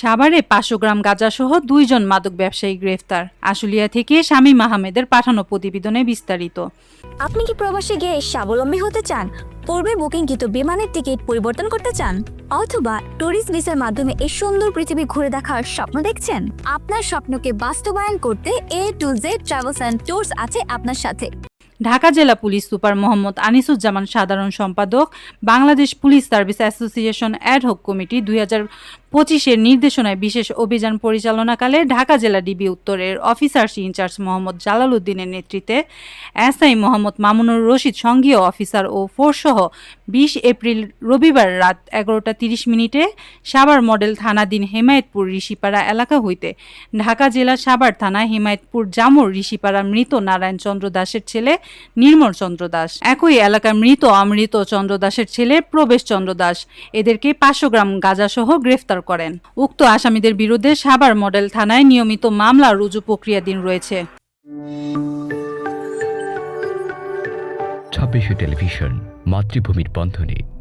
সাভারে পাঁচশো গ্রাম গাঁজাসহ দুইজন মাদক ব্যবসায়ী গ্রেফতার। আশুলিয়া থেকে শামীম আহমেদের পাঠানো প্রতিবেদনে বিস্তারিত। আপনি কি প্রবাসে গিয়ে স্বাবলম্বী হতে চান? পূর্বে বুকিংকৃত বিমানের টিকিট পরিবর্তন করতে চান? অথবা ট্যুরিস্ট ভিসার মাধ্যমে এই সুন্দর পৃথিবী ঘুরে দেখার স্বপ্ন দেখছেন? আপনার স্বপ্নকে বাস্তবায়ন করতে A to Z travels and tours আছে আপনার সাথে। ঢাকা জেলা পুলিশ সুপার মোহাম্মদ আনিসুজ্জামান সাধারণ সম্পাদক, Bangladesh police service association ad hoc committee দুই হাজার পঁচিশের নির্দেশনায় বিশেষ অভিযান পরিচালনাকালে ঢাকা জেলা ডিবি উত্তরের অফিসার্স ইনচার্জ মোহাম্মদ জালাল উদ্দিনের নেতৃত্বে এসআই মোহাম্মদ মামুনুর রশিদ সঙ্ঘীয় অফিসার ও ফোর্সসহ বিশ এপ্রিল রবিবার রাত এগারোটা তিরিশ মিনিটে সাভার মডেল থানাধীন হেমায়েতপুর ঋষিপাড়া এলাকা হইতে ঢাকা জেলা সাভার থানা হেমায়েতপুর জামুর ঋষিপাড়া মৃত নারায়ণ চন্দ্র দাসের ছেলে নির্মল চন্দ্র দাস। একই এলাকার মৃত অমৃত চন্দ্র দাসের ছেলে প্রবেশ চন্দ্র দাস এদেরকে পাঁচশো গ্রাম গাঁজাসহ গ্রেফতার করেন। উক্ত আসামিদের বিরুদ্ধে সাভার মডেল থানায় নিয়মিত মামলা রুজু প্রক্রিয়াধীন রয়েছে। ছাব্বিশে টেলিভিশন, মাতৃভূমির বন্ধনে।